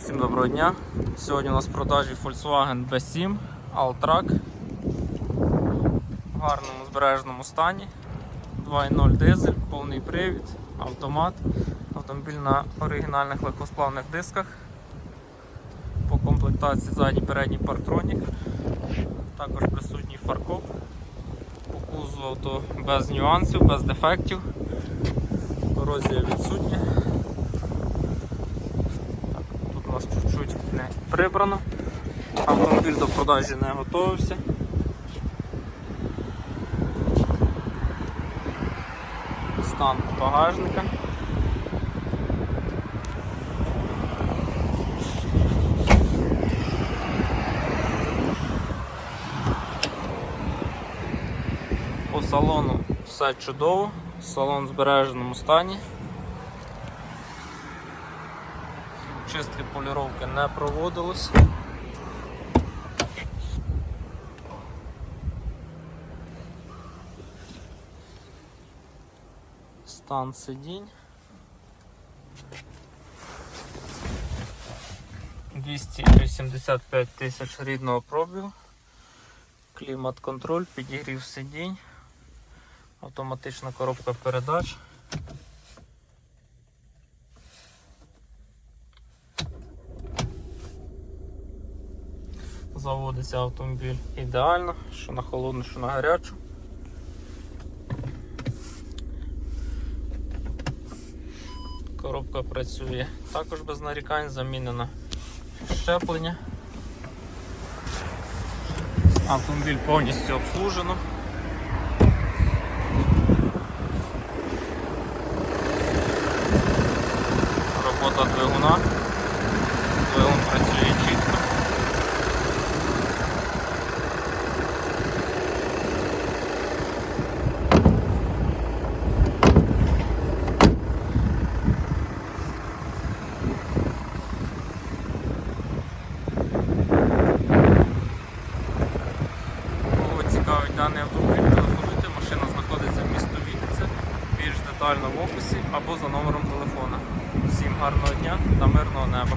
Всім доброго дня. Сьогодні у нас в продажі Volkswagen B7 Alltrack в гарному збереженому стані. 2.0 дизель, повний привід, автомат, автомобіль на оригінальних легкосплавних дисках. По комплектації задній передній парктронік. Також присутній фаркоп. По кузову авто без нюансів, без дефектів. Корозія відсутня. Чуть-чуть не прибрано. Автомобіль до продажі не готувався. Стан багажника. По салону все чудово, салон в збереженому стані. Чистки поліровки не проводилось. Стан сидінь. 285 тисяч рідного пробігу. Клімат-контроль, підігрів сидінь, автоматична коробка передач. Заводиться автомобіль ідеально, що на холодну, що на гарячу. Коробка працює також без нарікань, замінено щеплення. Автомобіль повністю обслужено. Робота двигуна. Даний автомобіль, телефонуйте, машина знаходиться в місто Вінниця, більш детально в описі або за номером телефона. Всім гарного дня та мирного неба.